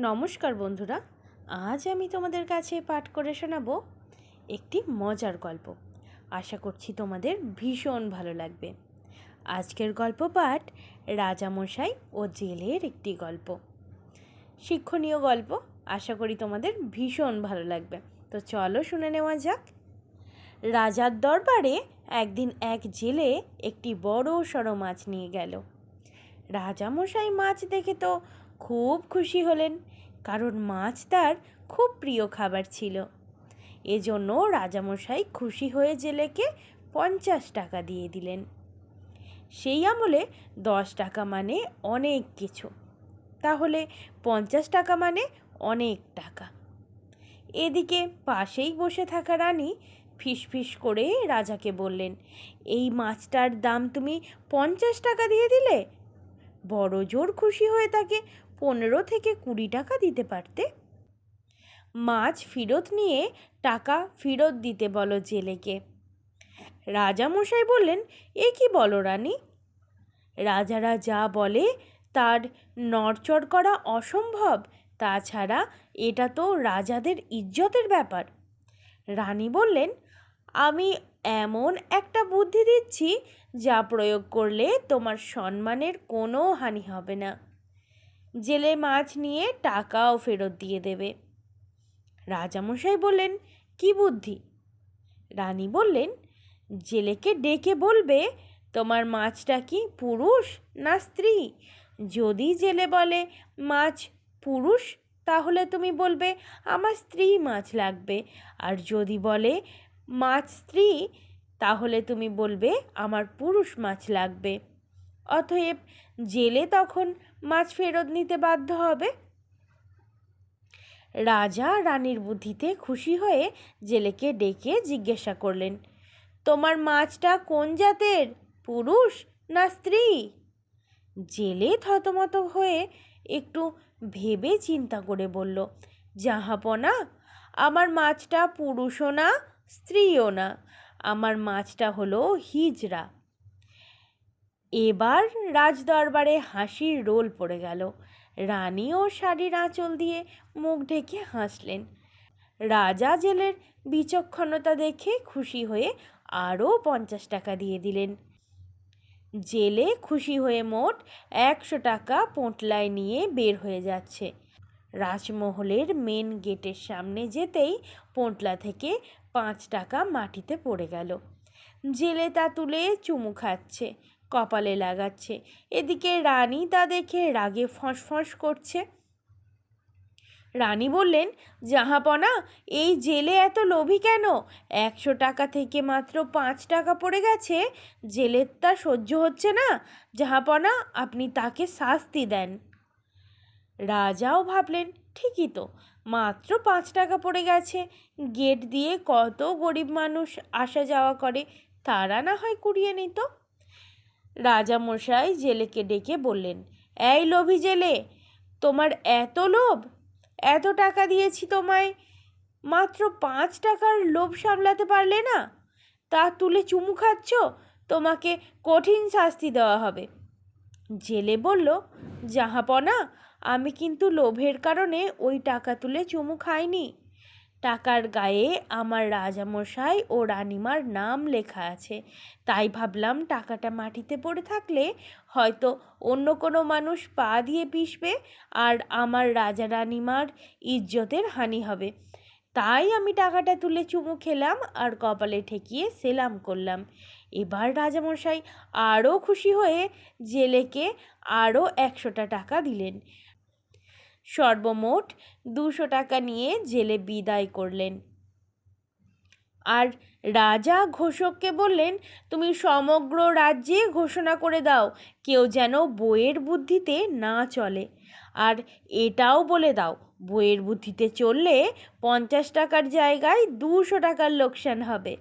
নমস্কার বন্ধুরা, আজ আমি তোমাদের কাছে পাঠ করে শোনাবো একটি মজার গল্প। আশা করছি তোমাদের ভীষণ ভালো লাগবে। আজকের গল্প পাঠ রাজামশাই ও জেলের একটি গল্প। শিক্ষণীয় গল্প, আশা করি তোমাদের ভীষণ ভালো লাগবে। তো চলো শুনে নেওয়া যাক। রাজার দরবারে একদিন এক জেলে একটি বড় সড়ো মাছ নিয়ে গেল। রাজামশাই মাছ দেখে তো খুব খুশি হলেন, কারণ মাছ তার খুব প্রিয় খাবার ছিল। এজন্য রাজামশাই খুশি হয়ে জেলেকে পঞ্চাশ টাকা দিয়ে দিলেন। সেই আমলে দশ টাকা মানে অনেক কিছু। তাহলে পঞ্চাশ টাকা মানে অনেক টাকা। এদিকে পাশেই বসে থাকা রানী ফিসফিস করে রাজাকে বললেন, এই মাছটার দাম তুমি পঞ্চাশ টাকা দিয়ে দিলে? বড় জোর খুশি হয়ে তাকে পনেরো থেকে কুড়ি টাকা দিতে পারতে। মাছ ফেরত নিয়ে টাকা ফেরত দিতে বলো জেলেকে। রাজামশাই বললেন, এ কি বলো রানী? রাজারা যা বলে তার নড়চড় করা অসম্ভব, তাছাড়া এটা তো রাজাদের ইজ্জতের ব্যাপার। রানী বললেন, আমি এমন একটা বুদ্ধি দিচ্ছি যা প্রয়োগ করলে তোমার সম্মানের কোনো হানি হবে না। জেলে মাছ নিয়ে টাকাও ফেরত দিয়ে দেবে। রাজামশাই বললেন, কি বুদ্ধি? রানী বললেন, জেলেকে ডেকে বলবে, তোমার মাছটা কি পুরুষ না স্ত্রী? যদি জেলে বলে, মাছ পুরুষ তাহলে তুমি বলবে, আমার স্ত্রী মাছ লাগবে। আর যদি বলে, মাছ স্ত্রী তাহলে তুমি বলবে, আমার পুরুষ মাছ লাগবে অতএব জেলে তখন মাছ ফেরত নিতে বাধ্য হবে। রাজা রানীর বুদ্ধিতে খুশি হয়ে জেলেকে ডেকে জিজ্ঞাসা করলেন, তোমার মাছটা কোন জাতের, পুরুষ না স্ত্রী? জেলে থতমত হয়ে একটু ভেবে চিন্তা করে বলল জাহাপনা আমার মাছটা পুরুষও না, স্ত্রীও না। আমার মাছটা হলো হিজড়া। এবার রাজদরবারে হাসির রোল পড়ে গেল। রানীও শাড়ির আঁচল দিয়ে মুখ ঢেকে হাসলেন। রাজা জেলের বিচক্ষণতা দেখে খুশি হয়ে আরও পঞ্চাশ টাকা দিয়ে দিলেন। জেলে খুশি হয়ে মোট একশো টাকা পোঁটলায় নিয়ে বের হয়ে যাচ্ছে। রাজমহলের মেন গেটের সামনে যেতেই পোঁটলা থেকে পাঁচ টাকা মাটিতে পড়ে গেল। জেলে তা তুলে চুমু খাচ্ছে। কপালে লাগাচ্ছে। এদিকে রানী তা দেখে রাগে ফঁস করছে। রানী বললেন, জাহাপনা, এই জেলে এত লোভী কেন? একশো টাকা থেকে মাত্র পাঁচ টাকা পড়ে গেছে। জেলের তা সহ্য হচ্ছে না। জাহাপনা, আপনি তাকে শাস্তি দেন। রাজাও ভাবলেন, ঠিকই তো, মাত্র পাঁচ টাকা পড়ে গেছে। গেট দিয়ে কত গরিব মানুষ আসা যাওয়া করে, তারা না হয় কুড়িয়ে নিত? রাজামশাই জেলেকে ডেকে বললেন, এই লোভি জেলে, তোমার এত লোভ? এত টাকা দিয়েছি তোমায়? মাত্র পাঁচ টাকার লোভ সামলাতে পারলে না? তা তুলে চুমু খাচ্ছ? তোমাকে কঠিন শাস্তি দেওয়া হবে। জেলে বলল জাহাপনা আমি কিন্তু লোভের কারণে ওই টাকা তুলে চুমু খাইনি। টাকার গায়ে আমার রাজামশাই ও রানিমার নাম লেখা আছে। তাই ভাবলাম টাকাটা মাটিতে পড়ে থাকলে হয়তো অন্য কোনো মানুষ পা দিয়ে পিষবে আর আমার রাজা রানিমার ইজ্জতের হানি হবে। তাই আমি টাকাটা তুলে চুমু খেলাম আর কপালে ঠেকিয়ে সেলাম করলাম। এবার রাজামশাই আরও খুশি হয়ে জেলেকে আরও একশোটা টাকা দিলেন। সর্বমোট দুশো টাকা নিয়ে জেলে বিদায় করলেন। আর রাজা ঘোষককে বললেন, তুমি সমগ্র রাজ্যে ঘোষণা করে দাও, কেউ যেন বইয়ের বুদ্ধিতে না চলে। আর এটাও বলে দাও, বইয়ের বুদ্ধিতে চললে পঞ্চাশ টাকার জায়গায় দুশো টাকার লোকসান হবে।